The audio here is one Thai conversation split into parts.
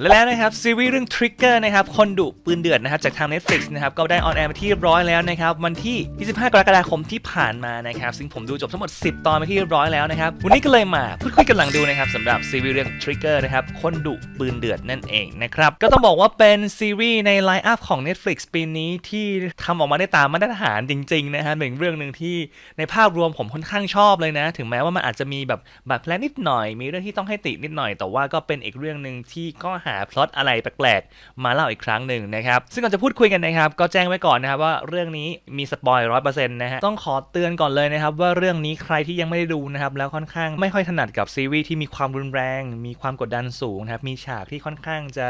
และแล้วนะครับซีรีส์เรื่อง Trigger นะครับคนดุปืนเดือดนะครับจากทาง Netflix นะครับก็ได้ออนแอร์มาที่เรียบร้อยแล้วนะครับวันที่ 25 กรกฎาคมที่ผ่านมานะครับซึ่งผมดูจบทั้งหมด 10 ตอนไปที่เรียบร้อยแล้วนะครับวันนี้ก็เลยมาพูดคุยกันหลังดูนะครับสำหรับซีรีส์เรื่อง Trigger นะครับคนดุปืนเดือดนั่นเองนะครับก็ต้องบอกว่าเป็นซีรีส์ในไลน์อัพของ Netflix ปีนี้ที่ทำออกมาได้ตามมาตรฐานจริงๆนะฮะเป็นเรื่องหนึ่งที่ในภาพรวมผมค่อนข้างชอบเลยนะ ถึงแม้ว่ามันอาจจะมีแบบบาดแผลนิดหน่อย มีเรื่องที่ต้องให้ตินิดหน่อย แต่ว่าก็เป็นอีกเรื่องหนึ่งที่ก็หาพล็อตอะไรแปลกๆ มาเล่าอีกครั้งหนึ่งนะครับ ซึ่งก่อนจะพูดคุยกันนะครับ ก็แจ้งไว้ก่อนนะครับว่าเรื่องนี้มีสปอยร้อยเปอร์เซ็นต์นะฮะ ต้องขอเตือนก่อนเลยนะครับ ว่าเรื่องนี้ใครที่ยังไม่ได้ดูนะครับ แล้วค่อนข้างไม่ค่อยถนัดกับซีรีส์ที่มีความรุนแรง มีความกดดันสูงนะครับ มีฉากที่ค่อนข้างจะ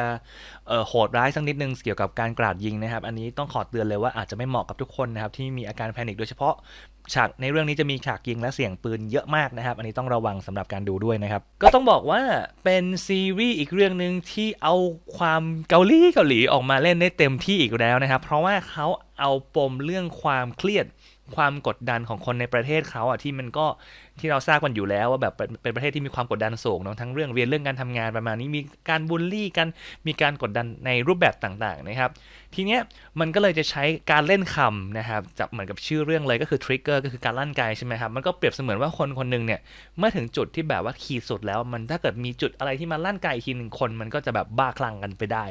โหดร้ายสักนิดนึงเกี่ยวกับการกราดยิงนะครับ อันนี้ต้องขอเตือนเลยว่าอาจจะไม่เหมาะกับทุกคนนะครับที่มีอาการแพนิคโดยเฉพาะฉากในเรื่องนี้จะมีฉากยิงและเสียงปืนเยอะมากนะครับ อันนี้ต้องระวังสำหรับการดูด้วยนะครับ ก็ต้องบอกว่าเป็นซีรีส์อีกเรื่องหนึ่งที่เอาความเกาหลีเกาหลีออกมาเล่นได้เต็มที่อีกแล้วนะครับ เพราะว่าเขาเอาปมเรื่องความเครียด ความกดดันของคนในประเทศเขาอะที่มันก็ที่เราทราบกันอยู่แล้วว่าแบบเป็นประเทศที่มีความกดดันสูงเนอะทั้งเรื่องเรียนเรื่องการทำงานประมาณนี้มีการบูลลี่กันมีการกดดันในรูปแบบต่างๆนะครับ ทีเนี้ยมันก็เลยจะใช้การเล่นคำนะครับจับเหมือนกับชื่อเรื่องเลยก็คือ trigger ก็คือการลั่นไกใช่ไหมครับมันก็เปรียบเสมือนว่าคนคนหนึ่งเนี่ยเมื่อถึงจุดที่แบบว่าขีดสุดแล้ว มันถ้าเกิดมีจุดอะไรที่มาลั่นไกอีกทีหนึ่งคน มันก็จะแบบบ้าคลั่งกันไปได้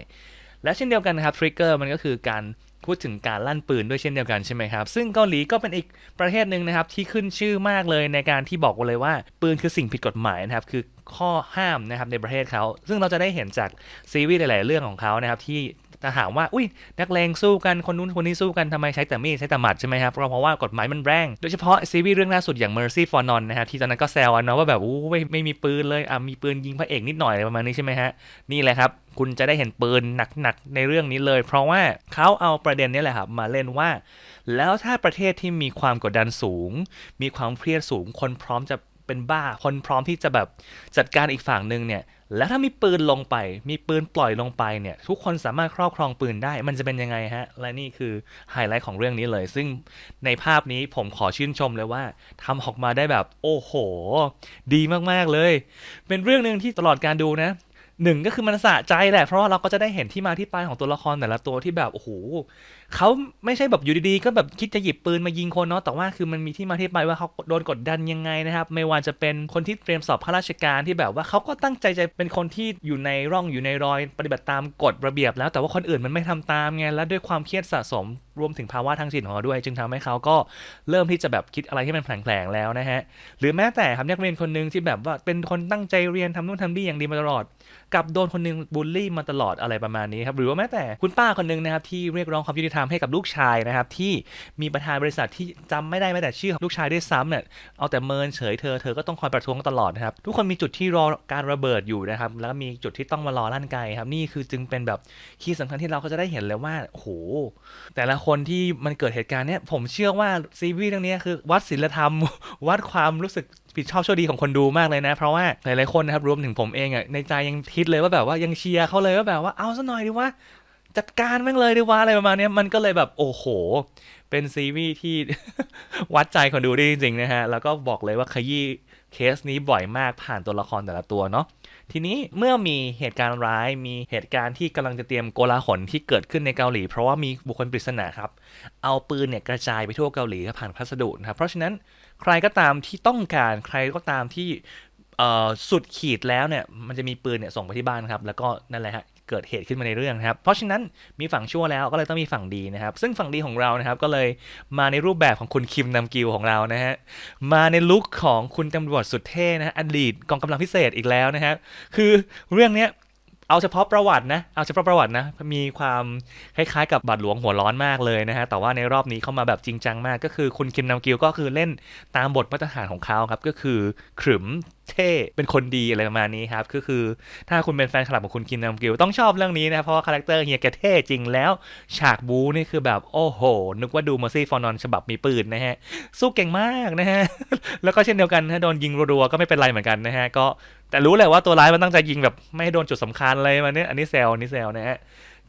และเช่นเดียวกันนะครับ trigger มันก็คือการ พูดถึงการลั่นปืนด้วยเช่นเดียวกันใช่ไหมครับ ซึ่งเกาหลีก็เป็นอีกประเทศหนึ่งนะครับที่ขึ้นชื่อมากเลยในการที่บอกเลยว่าปืนคือสิ่งผิดกฎหมายนะครับคือข้อห้ามนะครับในประเทศเขา ซึ่งเราจะได้เห็นจากซีรีส์หลาย ๆ เรื่องของเขานะครับที่ ถ้าถามว่าอุ้ยนักเลงสู้กันคนนู้นคนนี้สู้กันทำไมใช้แต่มีดใช้แต่หมัดใช่ไหมครับเพราะว่ากฎหมายมันแรงโดยเฉพาะซีรีส์เรื่องล่าสุดอย่าง Mercy for None นะครับที่ตอนนั้นก็แซวกันนะว่าแบบอู้ไม่ไม่มีปืนเลยอะมีปืนยิงพระเอกนิดหน่อยอะไรประมาณนี้ใช่ไหมฮะนี่แหละครับคุณจะได้เห็นปืนหนักๆในเรื่องนี้เลย เพราะว่าเขาเอาประเด็นนี้แหละครับมาเล่นว่า แล้วถ้าประเทศที่มีความกดดันสูง มีความเครียดสูงคนพร้อมจะ เป็นบ้าคนพร้อมที่จะแบบจัดการอีกฝั่งหนึ่งเนี่ย แล้วถ้ามีปืนลงไป มีปืนปล่อยลงไปเนี่ย ทุกคนสามารถครอบครองปืนได้ มันจะเป็นยังไงฮะ และนี่คือไฮไลท์ของเรื่องนี้เลย ซึ่งในภาพนี้ผมขอชื่นชมเลยว่าทำออกมาได้แบบโอ้โห ดีมากๆเลย เป็นเรื่องหนึ่งที่ตลอดการดูนะหนึ่งก็คือมันสะใจแหละ เพราะเราก็จะได้เห็นที่มาที่ไปของตัวละครแต่ละตัวที่แบบโอ้โห เขาไม่ใช่แบบอยู่ดีๆ ก็แบบคิดจะหยิบปืนมายิงคนเนาะแต่ว่าคือมันมีที่มาที่ไปว่าเขาโดนกดดันยังไงนะครับ ไม่ว่าจะเป็นคนที่เตรียมสอบข้าราชการที่แบบว่าเขาก็ตั้งใจจะเป็นคนที่อยู่ในร่องอยู่ในรอย ปฏิบัติตามกฎระเบียบ แล้วแต่ว่าคนอื่นมันไม่ทำตามไงและด้วยความเครียดสะสมรวมถึงภาวะทางจิตของเขาด้วย จึงทำให้เขาก็เริ่มที่จะแบบคิดอะไรที่มันแผลงๆแล้วนะฮะหรือแม้แต่ครับนักเรียนคนหนึ่งที่แบบว่าเป็นคนตั้งใจเรียนทำนู่นทำนี่อย่างดีมาตลอดกับโดนคนหนึงบูลลี่มาตลอดอะไรประมาณนี้ครับหรือว่าแม้แต่คุณป้าคนนึงนะครับที่เรียกร้องความยุติธรรมให้กับลูกชายนะครับ ที่มีประธานบริษัทที่จำไม่ได้แม้แต่ชื่อลูกชายด้วยซ้ำเนี่ยเอาแต่เมินเฉยเธอเธอก็ต้องคอยประท้วงตลอดนะครับทุกคนมีจุดที่รอการระเบิดอยู่นะครับ แล้วก็มีจุดที่ต้องมารอลั่นไกครับนี่คือจึงเป็นแบบคีย์สำคัญที่เราก็จะได้เห็นเลยว่าโอ้โหแต่ละคนที่มันเกิดเหตุการณ์เนี้ยผมเชื่อว่าซีรีส์เรื่องนี้คือวัดศีลธรรม วัดความรู้สึกผิดชอบชั่วดีของคนดูมากเลยนะ เพราะว่าหลายๆคนนะครับรวมถึงผมเองอะในใจยังคิดเลยว่าแบบว่ายังเชียร์เขาเลยว่าแบบว่าเอาซะหน่อยดีว่า จัดการแม่งเลยดีว่าอะไรประมาณนี้มันก็เลยแบบโอ้โห เป็นซีรีส์ที่วัดใจคนดูได้จริงๆนะฮะ แล้วก็บอกเลยว่าขยี้เคสนี้บ่อยมากผ่านตัวละครแต่ละตัวเนาะทีนี้เมื่อมีเหตุการณ์ร้ายมีเหตุการณ์ที่กำลังจะเตรียมโกลาหลที่เกิดขึ้นในเกาหลี เพราะว่ามีบุคคลปริศนาครับ เอาปืนเนี่ยกระจายไปทั่วเกาหลีผ่านพัสดุนะครับ เพราะฉะนั้นใครก็ตามที่ต้องการใครก็ตามที่สุดขีดแล้วเนี่ยมันจะมีปืนเนี่ยส่งไปที่บ้านครับ แล้วก็นั่นแหละฮะ เกิดเหตุขึ้นมาในเรื่องนะครับ เพราะฉะนั้นมีฝั่งชั่วแล้วก็เลยต้องมีฝั่งดีนะครับ ซึ่งฝั่งดีของเรานะครับก็เลยมาในรูปแบบของคุณคิมนำกิวของเรานะฮะมาในลุคของคุณตำรวจสุดเท่นะฮะอดีตกองกำลังพิเศษอีกแล้วนะครับคือเรื่องเนี้ยเอาเฉพาะประวัตินะ เอาเฉพาะประวัตินะ มีความคล้ายๆกับบาทหลวงหัวร้อนมากเลยนะฮะ แต่ว่าในรอบนี้เข้ามาแบบจริงจังมาก ก็คือคุณคิมนำกิวก็คือเล่นตามบทมาตรฐานของเขาครับ ก็คือขรึมเท่เป็นคนดีอะไรประมาณนี้ครับก็คือถ้าคุณเป็นแฟนคลับของคุณคิมนำกิวต้องชอบเรื่องนี้นะเพราะว่าคาแรคเตอร์เฮียแกเท่จริงแล้ว ฉากบูนี่คือแบบโอ้โห นึกว่าดูม e ร์ซี่ฟอร์นอนฉบับมีปืนนะฮะ สู้เก่งมากนะฮะ แล้วก็เช่นเดียวกันถ้าโดนยิงรัวๆก็ไม่เป็นไรเหมือนกันนะฮะ ก็แต่รู้แหละว่าตัวร้ายมันตั้งใจยิงแบบไม่ให้โดนจุดสำคัญอะไรมาเนี่ยอันนี้แซวอันนี้แซวนะฮะ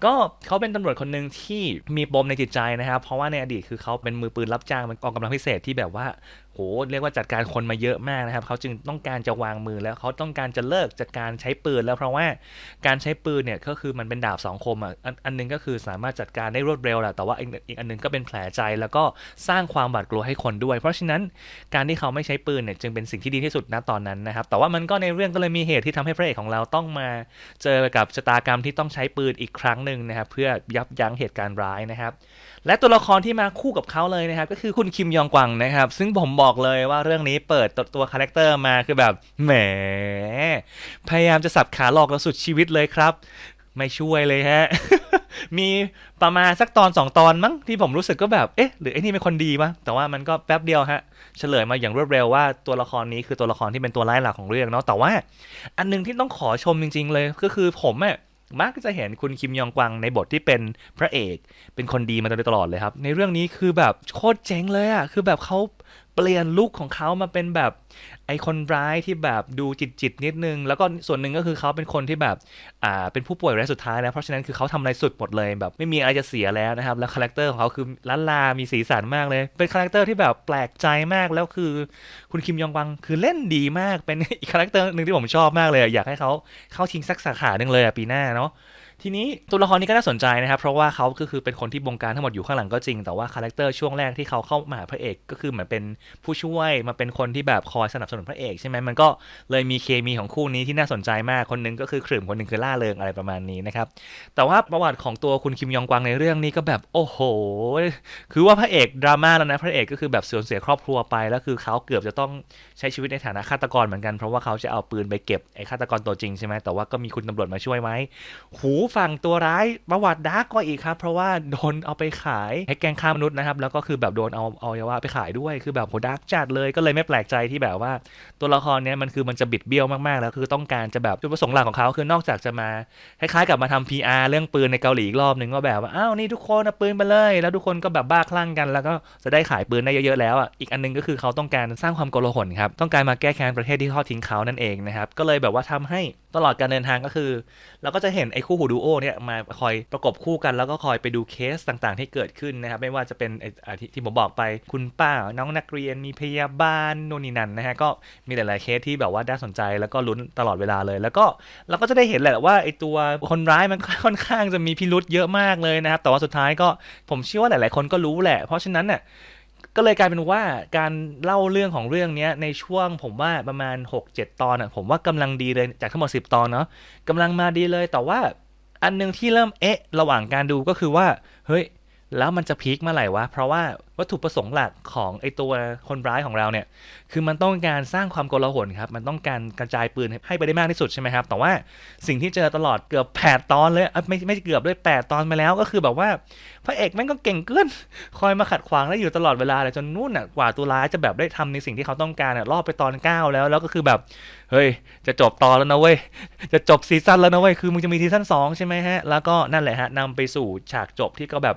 ก็เขาเป็นตำรวจคนหนึ่งที่มีปมในจิตใจนะครับ เพราะว่าในอดีตคือเขาเป็นมือปืนรับจ้างเป็นกองกำลังพิเศษที่แบบว่า โหเรียกว่าจัดการคนมาเยอะมากนะครับ เขาจึงต้องการจะวางมือแล้วเขาต้องการจะเลิกจัดการใช้ปืนแล้วเพราะว่าการใช้ปืนเนี่ยก็คือมันเป็นดาบสองคมอะอันนึงก็คือสามารถจัดการได้รวดเร็วแหละแต่ว่าอีกอันหนึงก็เป็นแผลใจแล้วก็สร้างความหวาดกลัวให้คนด้วย เพราะฉะนั้นการที่เขาไม่ใช้ปืนเนี่ยจึงเป็นสิ่งที่ดีที่สุดณตอนนั้นนะครับ แต่ว่ามันก็ในเรื่องก็เลยมีเหตุที่ทำให้พระเอกของเราต้องมาเจอกับชะตากรรมที่ต้องใช้ปืนอีกครั้งหนึ่งนะครับ เพื่อยับยั้งเหตุการณ์ร้ายนะครับ และตัวละครที่มาคู่กับเขาเลยนะครับ ก็คือคุณคิมยองกวังนะครับ ซึ่งผมบอกเลยว่าเรื่องนี้เปิดตัวคาแรคเตอร์มาคือแบบแหม พยายามจะสับขาหลอกเราสุดชีวิตเลยครับ ไม่ช่วยเลยฮะ มีประมาณสักตอนสองตอนมั้งที่ผมรู้สึกก็แบบเอ๊ะหรือไอ้นี่เป็นคนดีวะแต่ว่ามันก็แป๊บเดียวฮะเฉลยมาอย่างรวดเร็วว่าตัวละครนี้คือตัวละครที่เป็นตัวร้ายหลักของเรื่องเนาะแต่ว่า อันหนึงที่ต้องขอชมจริง ๆ เลยก็คือผมอะ มักจะเห็นคุณคิมยองกวังในบทที่เป็นพระเอก เป็นคนดีมาโดยตลอดเลยครับ ในเรื่องนี้คือแบบโคตรเจ๋งเลยอะคือแบบเขา เปลี่ยนลุคของเขามาเป็นแบบไอคนร้ายที่แบบดูจิตจิตนิดนึง แล้วก็ส่วนหนึ่งก็คือเขาเป็นคนที่แบบอ่าเป็นผู้ป่วยรายสุดท้ายนะเพราะฉะนั้นคือเขาทำอะไรสุดหมดเลยแบบไม่มีอะไรจะเสียแล้วนะครับ แล้วคาแรคเตอร์ของเขาคือล้านลา มีสีสันมากเลย เป็นคาแรคเตอร์ที่แบบแปลกใจมากแล้วคือ คุณคิมยองวังคือเล่นดีมากเป็นอีกคาแรคเตอร์หนึ่งที่ผมชอบมากเลย อยากให้เขาเข้าชิงสักสาขาหนึ่งเลยอะปีหน้าเนาะ ทีนี้ตัวละครนี้ก็น่าสนใจนะครับ เพราะว่าเขาก็คือเป็นคนที่บงการทั้งหมดอยู่ข้างหลังก็จริง แต่ว่าคาแรคเตอร์ช่วงแรกที่เขาเข้ามาหาพระเอก ก็คือเหมือนเป็นผู้ช่วยมาเป็นคนที่แบบคอยสนับสนุนพระเอกใช่ไหมมันก็เลยมีเคมีของคู่นี้ที่น่าสนใจมากคนหนึงก็คือขรึมคนหนึงคือล่าเริงอะไรประมาณนี้นะครับแต่ว่าประวัติของตัวคุณคิมยองกวางในเรื่องนี้ก็แบบโอ้โห คือว่าพระเอกดราม่าแล้วนะพระเอกก็คือแบบสูญเสียครอบครัวไปแล้วคือเขาเกือบจะต้องใช้ชีวิตในฐานะฆาตกรเหมือนกันเพราะว่าเขาจะเอาปืนไปเก็บไอ้ฆาตกรตัวจริงใช่ไหมแต่ว่าก็มีคุณตำรวจมาช่วยไหมหูฝั่งตัวร้ายประวัติดาร์กกว่าอีกครับ เพราะว่าโดนเอาไปขายให้แกงค้ามนุษย์นะครับ แล้วก็คือแบบโดนเอาเอาอวัยวะไปขายด้วย คือแบบโหดาร์กจัดเลยก็เลยไม่แปลกใจที่แบบว่า ตัวละครเนี้ยมันคือมันจะบิดเบี้ยวมากๆ แล้วคือต้องการจะแบบจุดประสงค์หลักของเขาคือนอกจากจะมาคล้ายๆกับมาทำ PR เรื่องปืนในเกาหลีอีกรอบหนึ่งก็แบบว่าอ้าวนี่ทุกคนเอาปืนไปเลย แล้วทุกคนก็แบบบ้าคลั่งกัน แล้วก็จะได้ขายปืนได้เยอะๆแล้วอะอีกอันหนึงก็คือเขาต้องการสร้างความโกลาหลครับต้องการมาแก้แค้นประเทศที่ทอดทิ้งเขานั่นเองนะครับก็เลยแบบว่าทำให้ ตลอดการเดินทางก็คือ เราก็จะเห็นไอ้คู่หูดูโอเนี่ยมาคอยประกบคู่กัน แล้วก็คอยไปดูเคสต่างๆ ที่เกิดขึ้นนะครับ ไม่ว่าจะเป็นไอ้อ่าที่ที่ผมบอกไปคุณป้าน้องนักเรียนมีพยาบาลโน่นนี่นั่นนะฮะก็มีหลายๆเคสที่แบบว่าน่าสนใจแล้วก็ลุ้นตลอดเวลาเลย แล้วก็เราก็จะได้เห็นแหละว่าไอ้ตัวคนร้ายมันค่อนข้างจะมีพิรุษเยอะมากเลยนะครับแต่ว่าสุดท้ายก็ผมเชื่อว่าหลาย ๆ คนก็รู้แหละ เพราะฉะนั้นเนี่ย ก็เลยกลายเป็นว่าการเล่าเรื่องของเรื่องนี้ในช่วงผมว่าประมาณ 6-7 ตอนอะผมว่ากำลังดีเลยจากทั้งหมด 10 ตอนเนาะกำลังมาดีเลยแต่ว่าอันหนึงที่เริ่มเอ๊ะ ระหว่างการดูก็คือว่า เฮ้ย แล้วมันจะพีคเมื่อไหร่วะ เพราะว่าวัตถุประสงค์หลักของไอตัวคนร้ายของเราเนี่ย คือมันต้องการสร้างความโกลาหลครับ มันต้องการกระจายปืนให้ไปได้มากที่สุดใช่ไหมครับ แต่ว่าสิ่งที่เจอตลอดเกือบ8ตอนเลยไม่ไม่เกือบด้วย8ตอนมาแล้ว ก็คือแบบว่าพระเอกแม่งก็เก่งเกิน คอยมาขัดขวางได้อยู่ตลอดเวลาเลยจนนู่นน่ะ กว่าตัวร้ายจะแบบได้ทำในสิ่งที่เขาต้องการอะ รอบไปตอน9แล้ว แล้วก็คือแบบ เฮ้ย จะจบตอนแล้วนะเว้ย จะจบซีซั่นแล้วนะเว้ย คือมึงจะมีซีซั่น2ใช่ไหมฮะ แล้วก็นั่นแหละฮะนำไปสู่ฉากจบที่ก็แบบ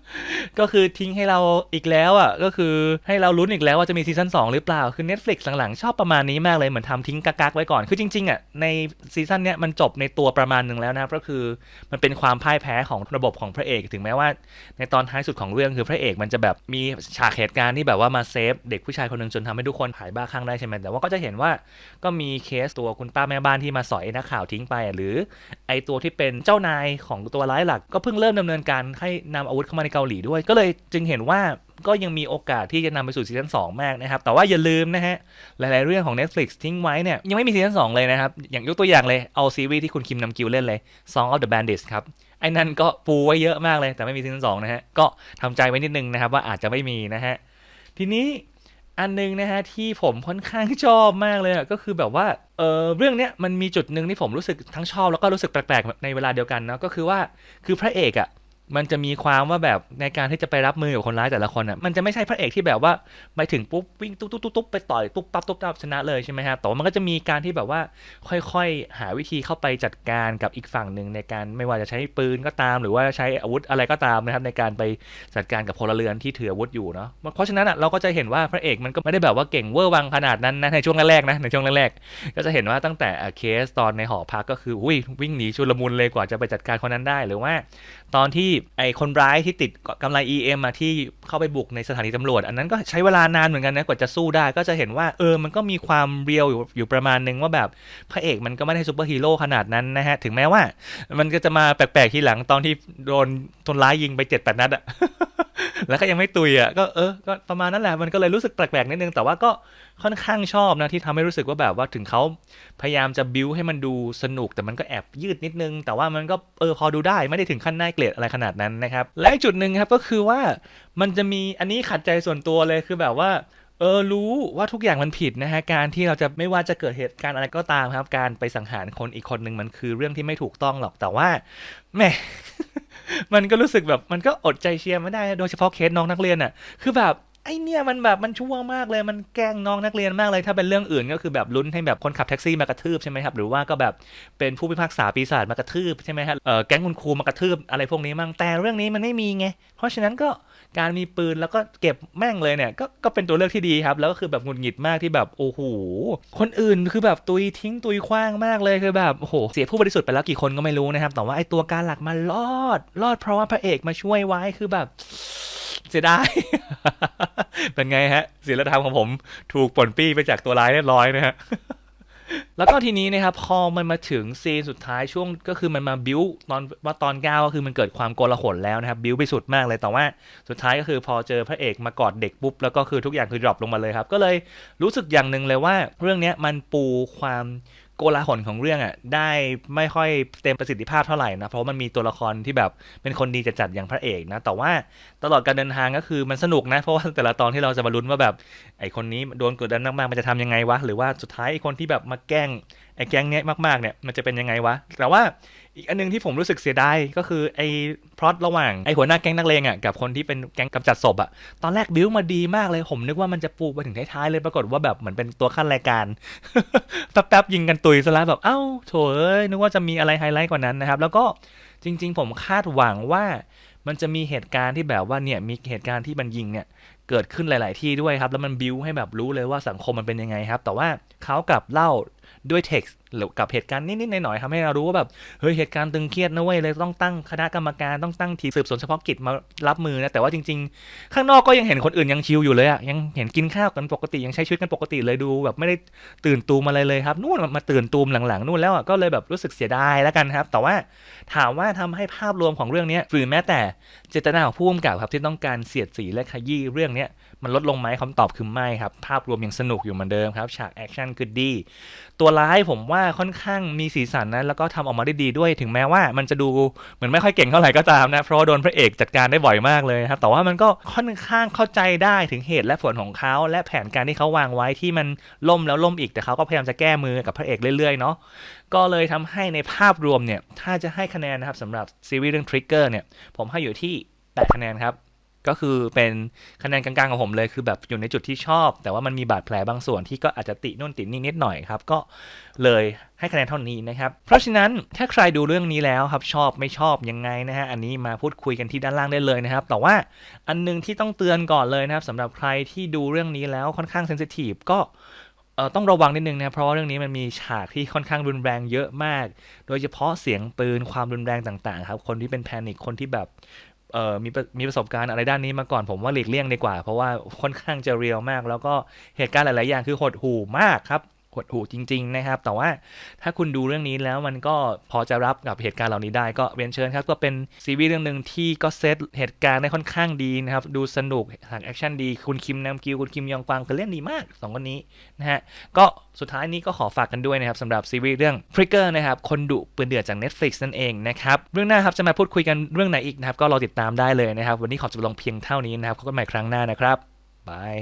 ก็คือทิ้งให้เราอีกแล้วอะก็คือให้เราลุ้นอีกแล้วว่าจะมีซีซั่น2หรือเปล่าคือ Netflix หลังๆ ชอบประมาณนี้มากเลยเหมือนทำทิ้งกักๆไว้ก่อนคือจริงๆอะในซีซั่นเนี้ยมันจบในตัวประมาณหนึ่งแล้วนะครับก็คือมันเป็นความพ่ายแพ้ของระบบของพระเอก ถึงแม้ว่า ในตอนท้ายสุดของเรื่องคือพระเอกมันจะแบบมีฉากเหตุการณ์ที่แบบว่ามาเซฟเด็กผู้ชายคนหนึ่งจนทำให้ทุกคนหายบ้าคลั่งได้ใช่ไหมแต่ว่าก็จะเห็นว่าก็มีเคสตัวคุณป้าแม่บ้านที่มาสอยนักข่าวทิ้งไปอะหรือไอตัวที่เป็นเจ้านายของตัวร้ายหลัก ก็เพิ่งเริ่มดำเนินการให้นำอาวุธเข้ามาในเกาหลีด้วย ก็เลยจึงเห็นว่าก็ยังมีโอกาสที่จะนำไปสู่ซีซั่น2มากนะครับ แต่ว่าอย่าลืมนะฮะ หลายๆเรื่องของ Netflix ทิ้งไว้เนี่ย ยังไม่มีซีซั่น2เลยนะครับ อย่างยกตัวอย่างเลย เอาซีรีส์ที่คุณคิมนำกิวเล่นเลย Song of the Bandits ครับ ไอ้นั่นก็ปูไว้เยอะมากเลย แต่ไม่มีซีซั่น2นะฮะ ก็ทำใจไว้นิดนึงนะครับว่าอาจจะไม่มีนะฮะ ทีนี้อันหนึงนะฮะที่ผมค่อนข้างชอบมากเลยอะก็คือแบบว่าเออเรื่องเนี้ยมันมีจุดหนึ่งที่ผมรู้สึกทั้งชอบแล้วก็รู้สึกแปลกๆในเวลาเดียวกันนะก็คือว่าคือพระเอกอะ มันจะมีความว่าแบบในการที่จะไปรับมือกับคนร้ายแต่ละคนอะมันจะไม่ใช่พระเอกที่แบบว่าไปถึงปุ๊บวิ่งตุ๊บตุ๊บตุ๊บตุ๊บไปต่อยตุ๊บปั๊บตุ๊บปั๊บชนะเลยใช่ไหมครับแต่ว่ามันก็จะมีการที่แบบว่าค่อยๆ หาวิธีเข้าไปจัดการกับอีกฝั่งหนึ่งในการไม่ว่าจะใช้ปืนก็ตาม หรือว่าใช้อาวุธอะไรก็ตามนะครับในการไปจัดการกับพลเรือนที่ถืออาวุธอยู่เนาะเพราะฉะนั้นอะเราก็จะเห็นว่าพระเอกมันก็ไม่ได้แบบว่าเก่งเวอร์วังขนาดนั้นนะในช่วงแรกๆนะในช่วงแรกๆก็จะเห็นว่าตั้งแต่เคสตอนในหอพักก็คืออุ้ยวิ่งหนีชุลมุนเลยกว่าจะไปจัดการคนนั้นได้ หรือว่า ตอนที่ไอคนร้ายที่ติดกำไร EM มาที่เข้าไปบุกในสถานีตำรวจ อันนั้นก็ใช้เวลานานเหมือนกันนะกว่าจะสู้ได้ก็จะเห็นว่าเออมันก็มีความเรียวอยู่อยู่ประมาณนึงว่าแบบพระเอกมันก็ไม่ได้ซูเปอร์ฮีโร่ขนาดนั้นนะฮะ ถึงแม้ว่า มันก็จะมาแปลกๆทีหลังตอนที่โดนคนร้ายยิงไปเจ็ดแปดนัดอะ แล้วก็ยังไม่ตุยอะก็เออก็ประมาณนั้นแหละมันก็เลยรู้สึกแปลกๆนิดนึง แต่ว่าก็ค่อนข้างชอบนะที่ทำให้รู้สึกว่าแบบว่าถึงเขาพยายามจะบิวให้มันดูสนุกแต่มันก็แอบยืดนิดนึง แต่ว่ามันก็เออพอดูได้ไม่ได้ถึงขั้นน่าเกลียดอะไรขนาดนั้นนะครับและอีกจุดหนึ่งครับก็คือว่ามันจะมีอันนี้ขัดใจส่วนตัวเลยคือแบบว่าเออรู้ว่าทุกอย่างมันผิดนะฮะการที่เราจะไม่ว่าจะเกิดเหตุการณ์อะไรก็ตามครับ การไปสังหารคนอีกคนหนึ่งมันคือเรื่องที่ไม่ถูกต้องหรอกแต่ว่าแหม มันก็รู้สึกแบบมันก็อดใจเชียร์ไม่ได้โดยเฉพาะเคสน้องนักเรียนอะ คือแบบไอเนี่ยมันแบบมันชั่วมากเลยมันแกล้งน้องนักเรียนมากเลย ถ้าเป็นเรื่องอื่นก็คือแบบลุ้นให้แบบคนขับแท็กซี่มากระทืบใช่ไหมครับหรือว่าก็แบบเป็นผู้พิพากษาปีศาจมากระทืบใช่ไหมฮะเออแก๊งคุณครูมากระทืบอะไรพวกนี้มั่งแต่เรื่องนี้มันไม่มีไงเพราะฉะนั้นก็ การมีปืนแล้วก็เก็บแม่งเลยเนี่ยก็ก็เป็นตัวเลือกที่ดีครับ แล้วก็คือแบบหงุดหงิดมากที่แบบโอ้โหคนอื่นคือแบบตุยทิ้งตุยคว้างมากเลยคือแบบโอ้โหเสียผู้บริสุทธิ์ไปแล้วกี่คนก็ไม่รู้นะครับแต่ว่าไอตัวการหลักมารอด รอดเพราะว่าพระเอกมาช่วยไว้คือแบบเสียดายเป็นไงฮะศีลธรรมของผมถูกปนปี้ไปจากตัวร้ายเรียบร้อยนะฮะ แล้วก็ทีนี้นะครับพอมันมาถึงซีนสุดท้ายช่วงก็คือมันมาบิวตอนว่าตอนเก้าก็คือมันเกิดความโกลาหลแล้วนะครับบิวไปสุดมากเลยแต่ว่าสุดท้ายก็คือพอเจอพระเอกมากอดเด็กปุ๊บแล้วก็คือทุกอย่างคือดรอปลงมาเลยครับ ก็เลยรู้สึกอย่างหนึ่งเลยว่า เรื่องนี้มันปูความ โกลาหลของเรื่องอะได้ไม่ค่อยเต็มประสิทธิภาพเท่าไหร่นะ เพราะมันมีตัวละครที่แบบเป็นคนดีจัดๆอย่างพระเอกนะ แต่ว่าตลอดการเดินทางก็คือมันสนุกนะ เพราะว่าแต่ละตอนที่เราจะมาลุ้นว่าแบบไอคนนี้โดนกดดันมากๆมันจะทำยังไงวะหรือว่าสุดท้ายไอคนที่แบบมาแกล้งไอ้แก๊งเนี้ยมากๆเนี่ยมันจะเป็นยังไงวะ แต่ว่าอีกอันนึงที่ผมรู้สึกเสียดายก็คือไอ้พล็อตระหว่างไอ้หัวหน้าแก๊งนักเลงอะกับคนที่เป็นแก๊งกำจัดศพอะตอนแรกบิ้วมาดีมากเลยผมนึกว่ามันจะปูไปถึงท้ายๆเลยปรากฏว่าแบบเหมือนเป็นตัวขั้นรายการแป๊บๆยิงกันตุยซะแล้วแบบเอ้าโถเอ้ยนึกว่าจะมีอะไรไฮไลท์กว่านั้นนะครับแล้วก็จริง ๆ ผมคาดหวังว่ามันจะมีเหตุการณ์ที่แบบว่าเนี่ยมีเหตุการณ์ที่มันยิงเนี่ยเกิดขึ้นหลาย ๆ ที่ด้วยครับ แล้วมันบิวให้แบบรู้เลยว่าสังคมมันเป็นยังไงครับ แต่ว่าเขากลับเล่า ด้วยเท็กซ์หรือกับเหตุการณ์นิดๆหน่อยๆทำให้เรารู้ว่าแบบเฮ้ยเหตุการณ์ตึงเครียดนะเว้ยเลยต้องตั้งคณะกรรมการต้องตั้งทีมสืบสวนเฉพาะกิจมารับมือนะแต่ว่าจริง ๆ ข้างนอกก็ยังเห็นคนอื่นยังชิลอยู่เลยอะยังเห็นกินข้าวกันปกติยังใช้ชีวิตกันปกติเลยดู แบบไม่ได้ตื่นตูมอะไรเลยครับนู่นมาตื่นตูมหลังๆนู่นแล้วอะก็เลยแบบรู้สึกเสียดายแล้วกันครับ แต่ว่าถามว่าทำให้ภาพรวมของเรื่องนี้หรือแม้แต่เจตนาของผู้กำกับครับที่ต้องการเสียดสีและขยี้เรื่องนี้ มันลดลงไหมคำตอบคือไม่ครับ ภาพรวมยังสนุกอยู่เหมือนเดิมครับ ฉากแอคชั่นคือดี ตัวร้ายผมว่าค่อนข้างมีสีสันนะ แล้วก็ทำออกมาได้ดีด้วย ถึงแม้ว่ามันจะดูเหมือนไม่ค่อยเก่งเท่าไหร่ก็ตามนะ เพราะโดนพระเอกจัดการได้บ่อยมากเลยครับ แต่ว่ามันก็ค่อนข้างเข้าใจได้ถึงเหตุและผลของเขา และแผนการที่เขาวางไว้ที่มันล่มแล้วล่มอีก แต่เขาก็พยายามจะแก้มือกับพระเอกเรื่อยๆเนาะ ก็เลยทำให้ในภาพรวมเนี่ย ถ้าจะให้คะแนนนะครับสำหรับซีรีส์เรื่อง Trigger เนี่ย ผมให้อยู่ที่8คะแนนครับ ก็คือเป็นคะแนนกลางๆของผมเลยคือแบบอยู่ในจุดที่ชอบ แต่ว่ามันมีบาดแผลบางส่วนที่ก็อาจจะตินู่นตินี่นิดหน่อยครับ ก็เลยให้คะแนนเท่านี้นะครับ เพราะฉะนั้นถ้าใครดูเรื่องนี้แล้วครับชอบไม่ชอบยังไงนะฮะอันนี้มาพูดคุยกันที่ด้านล่างได้เลยนะครับ แต่ว่าอันนึงที่ต้องเตือนก่อนเลยนะครับสำหรับใครที่ดูเรื่องนี้แล้วค่อนข้างเซนซิทีฟก็ต้องระวังนิดนึงนะเพราะว่าเรื่องนี้มันมีฉากที่ค่อนข้างรุนแรงเยอะมาก โดยเฉพาะเสียงปืนความรุนแรงต่างๆ ครับ คนที่เป็นแพนิคคนที่แบบ เอ่อมีมีประสบการณ์อะไรด้านนี้มาก่อนผมว่าหลีกเลี่ยงดีกว่า เพราะว่าค่อนข้างจะเรียลมาก แล้วก็เหตุการณ์หลาย ๆ อย่างคือหดหู่มากครับ หดหู่จริง ๆ นะครับ แต่ว่าถ้าคุณดูเรื่องนี้แล้วมันก็พอจะรับกับเหตุการณ์เหล่านี้ได้ก็เรียนเชิญครับ ก็เป็นซีรีส์เรื่องหนึ่งที่ก็เซตเหตุการณ์ได้ค่อนข้างดีนะครับ ดูสนุกฉากแอคชั่นดี คุณคิมนำกิว คุณคิมยองกวางคือเล่นดีมากสองคนนี้นะฮะ ก็สุดท้ายนี้ก็ขอฝากกันด้วยนะครับสำหรับซีรีส์เรื่อง Trigger นะครับ คนดุปืนเดือดจาก Netflix นั่นเองนะครับ เรื่องหน้าครับจะมาพูดคุยกันเรื่องไหนอีกนะครับ ก็รอติดตามได้เลยนะครับ วันนี้ขอจบลงเพียงเท่านี้นะครับพบกันใหม่ครั้งหน้านะครับบาย